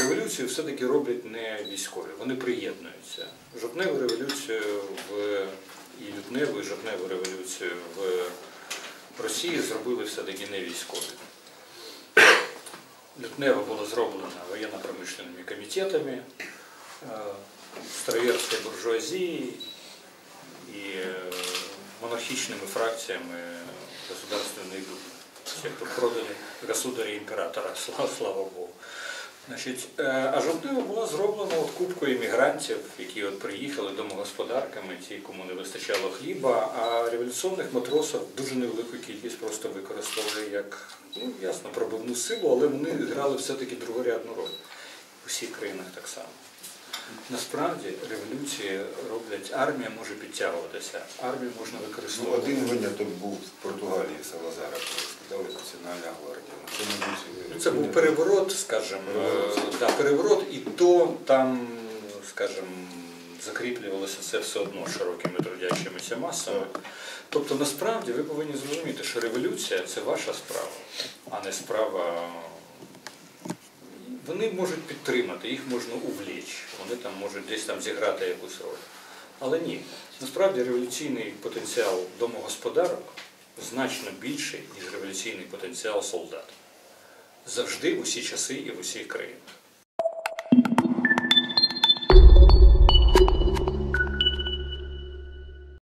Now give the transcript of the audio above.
революцію все-таки роблять не військові, вони приєднуються. Жовтневу революцію в і лютневу, і жовтневу революцію в Росії зробили все-таки не військові. Лютнева було зроблено воєнно-промишленими комітетами, е, староверською буржуазією і е, монархічними фракціями Государственної Думи. Всі, хто продали государя імператора, слава, слава Богу. Значить, е, а жовтнева була зроблена от купкою іммігрантів, які от приїхали домогосподарками, ті, кому не вистачало хліба, а революційних матросів дуже невелику кількість просто використовували як, ну ясно, пробивну силу, але вони грали все-таки другорядну роль в усіх країнах так само. Насправді революції роблять, армія може підтягуватися, армію можна Ну, використовувати. один виняток був в Португалії Салазара, скидали Національна гвардія. Це, мабуть, Це був переворот, скажімо, е, да, переворот, і то там, скажімо, закріплювалося це все одно широкими трудящимися масами. Тобто, насправді ви повинні зрозуміти, що революція це ваша справа, а не справа. Вони можуть підтримати, їх можна увлечь, вони там можуть десь там зіграти якусь роль. Але ні, насправді революційний потенціал домогосподарок значно більший, ніж революційний потенціал солдат завжди в усі часи і в усіх країнах.